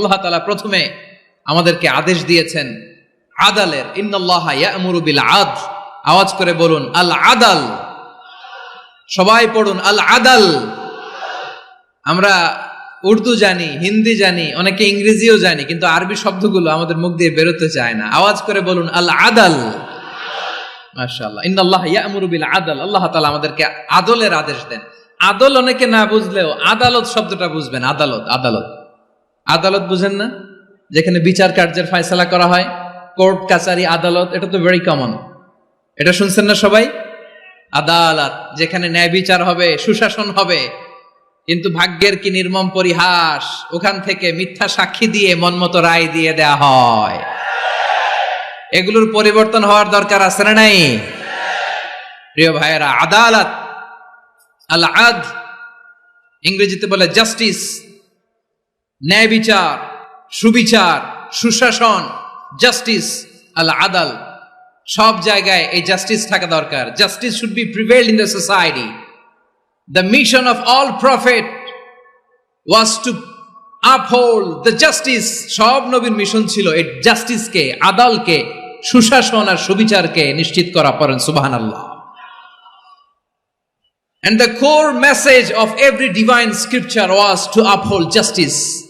আল্লাহ তালা প্রথমে আমাদেরকে আদেশ দিয়েছেন, আদালের আদ আওয়াজ করে বলুন আল আদাল সবাই পড়ুন আল আদাল আমরা উর্দু জানি, হিন্দি জানি, অনেকে ইংরেজিও জানি, কিন্তু আরবি শব্দগুলো আমাদের মুখ দিয়ে বেরোতে চায় না। আওয়াজ করে বলুন আল আদাল আদাল আল্লাহ আমাদেরকে আদলের আদেশ দেন। আদল অনেকে না বুঝলেও আদালত শব্দটা বুঝবেন, আদালত আদালত। আদালত বুঝেন না? যেখানে বিচার কার্যের ফয়সালা করা হয়, কোর্ট কাচারি আদালত, এটা তো ভেরি কমন এটা শুনছেন না সবাই? আদালত, যেখানে ন্যায় বিচার হবে, সুশাসন হবে, কিন্তু ভাগ্যের কি নির্মম পরিহাস, ওখান থেকে মিথ্যা সাক্ষী দিয়ে মনমতো রায় দিয়ে দেয়া হয়। এগুলোর পরিবর্তন হওয়ার দরকার আছে না নাই? প্রিয় ভাইয়েরা, আদালত আল আদ ইংরেজিতে বলে জাস্টিস ন্যায় বিচার সুবিচার, সুশাসন জাস্টিস আল আদাল। সব জায়গায় এই জাস্টিস থাকা দরকার। Justice should be prevail in the society the mission of all prophet was to uphold the justice সব নবীর মিশন ছিল এই জাস্টিসকে আদালকে সুশাসন আর সুবিচারকে নিশ্চিত করা পড়েন সুবাহান আল্লাহ And the core message of every divine scripture was to uphold justice.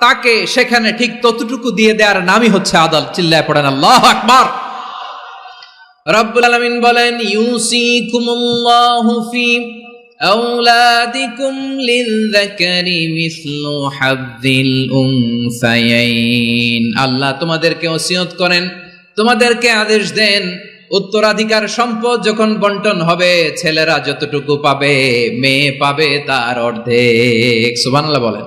তাকে সেখানে ঠিক ততটুকু দিয়ে দেওয়ার নামই হচ্ছে আদাল চিল্লায় পড়েন আল্লাহ আকবার রব্বুল আলামিন বলেন ইউসিকুমুল্লাহু ফি أولادكم للذكر مثل حظ الأنثيين আল্লাহ তোমাদেরকে ওসিয়ত করেন তোমাদেরকে আদেশ দেন উত্তরাধিকার সম্পদ যখন বন্টন হবে ছেলেরা যতটুকু পাবে মেয়ে পাবে তার অর্ধেক সুবহানাল্লাহ বলেন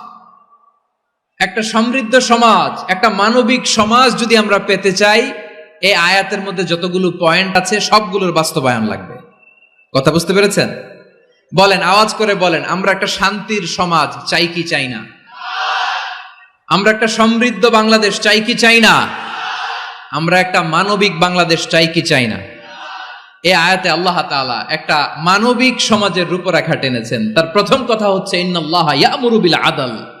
একটা সমৃদ্ধ সমাজ, একটা মানবিক সমাজ যদি আমরা পেতে চাই, এই আয়াতের মধ্যে যতগুলো পয়েন্ট আছে, সবগুলোর বাস্তবায়ন লাগবে। কথা বুঝতে পেরেছেন? বলেন, আওয়াজ করে বলেন, আমরা একটা শান্তির সমাজ চাই কি চাই না? আমরা একটা সমৃদ্ধ বাংলাদেশ চাই কি চাই না? আমরা একটা মানবিক বাংলাদেশ চাই কি চাই না? এই আয়াতে আল্লাহ তাআলা একটা মানবিক সমাজের রূপরেখা টেনেছেন। তার প্রথম কথা হচ্ছে, ইন্নাল্লাহ ইয়ামুরু বিল আদল।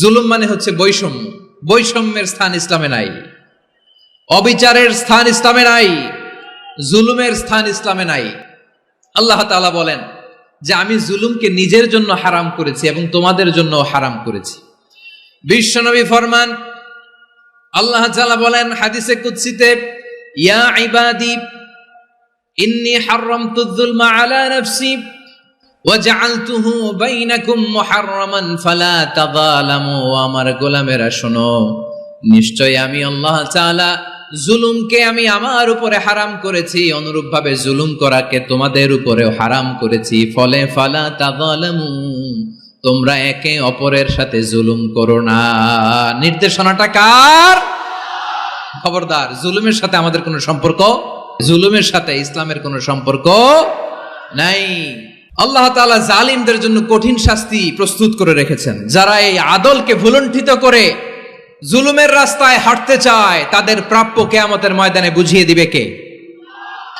জুলুম মানে হচ্ছে বৈষম্য। বৈষম্যের স্থান ইসলামে নাই। অবিচারের স্থান ইসলামে নাই। জুলুমের স্থান ইসলামে নাই। আল্লাহ তালা বলেন যে আমি জুলুমকে নিজের জন্য হারাম করেছি এবং তোমাদের জন্য হারাম করেছি। বিশ্বনবী ফরমান আল্লাহ তাআলা বলেন হাদিসে কুদসিতে, ইয়া ইবাদি, ইন্নী হারামতু যুলমা আলা নাফসি। আমার গোলামেরা, শোনো নিশ্চয় আমি আল্লাহ জুলুমকে আমি আমার উপরে হারাম করেছি, অনুরূপভাবে জুলুম করাকে তোমাদের উপরেও হারাম করেছি। ফলে ফালা তাযালামু, তোমরা একে অপরের সাথে জুলুম করো না। নির্দেশনাটা কার? খবরদার, জুলুমের সাথে আমাদের কোনো সম্পর্ক? জুলুমের সাথে ইসলামের কোনো সম্পর্ক নাই। আল্লাহ তাআলা জালিমদের জন্য কঠিন শাস্তি প্রস্তুত করে রেখেছেন। যারা এই আদলকে ভুলণ্ঠিত করে জুলুমের রাস্তায় হাঁটতে চায়, তাদের প্রাপ্য কেয়ামতের ময়দানে বুঝিয়ে দিবে কে?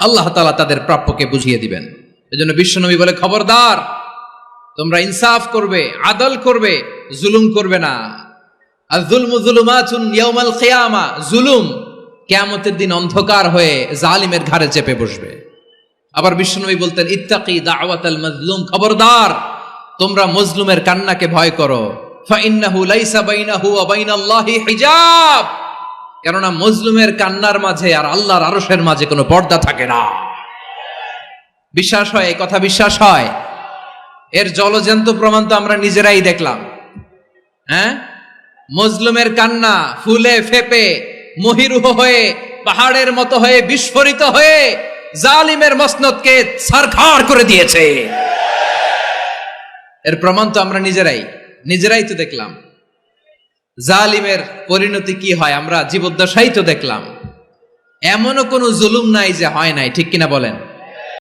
আল্লাহ তালা তাদের প্রাপ্যকে বুঝিয়ে দিবেন। এজন্য বিশ্বনবী বলে, খবরদার, তোমরা ইনসাফ করবে, আদল করবে, জুলুম করবে না। আর জুলমু জুলুমাতুন ইয়াউমাল কিয়ামা, জুলুম কিয়ামতের দিন অন্ধকার হয়ে জালিমের ঘাড়ে চেপে বসবে। আবার বিষ্ণুনবী বলতেন, ইত্তাকি দাওয়াতাল মাজলুম, খবরদার, তোমরা মজলুমের কান্নাকে ভয় করো। ফাইন্নাহু লাইসা বাইনাহু ওয়া বাইনাল্লাহি হিজাব। কেননা মজলুমের কান্নার মাঝে আর আল্লাহর আরশের মাঝে কোনো পর্দা থাকে না। বিশ্বাস হয়, এই কথা বিশ্বাস হয়। এর জলজন্ত প্রমাণ তো আমরা নিজেরাই দেখলাম। হ্যাঁ? মজলুমের কান্না ফুলে ফেপে, মহিরুহ হয়ে, পাহাড়ের মতো হয়ে, বিস্ফোরিত হয়ে জালিমের মসনদকে সারখার করে দিয়েছে। এর প্রমাণ তো আমরা নিজেরাই নিজেরাই তো দেখলাম। জালিমের পরিণতি কি হয় আমরা জীবদ্দশাই তো দেখলাম। এমনও কোনো জুলুম নাই যে হয় নাই, ঠিক কিনা বলেন?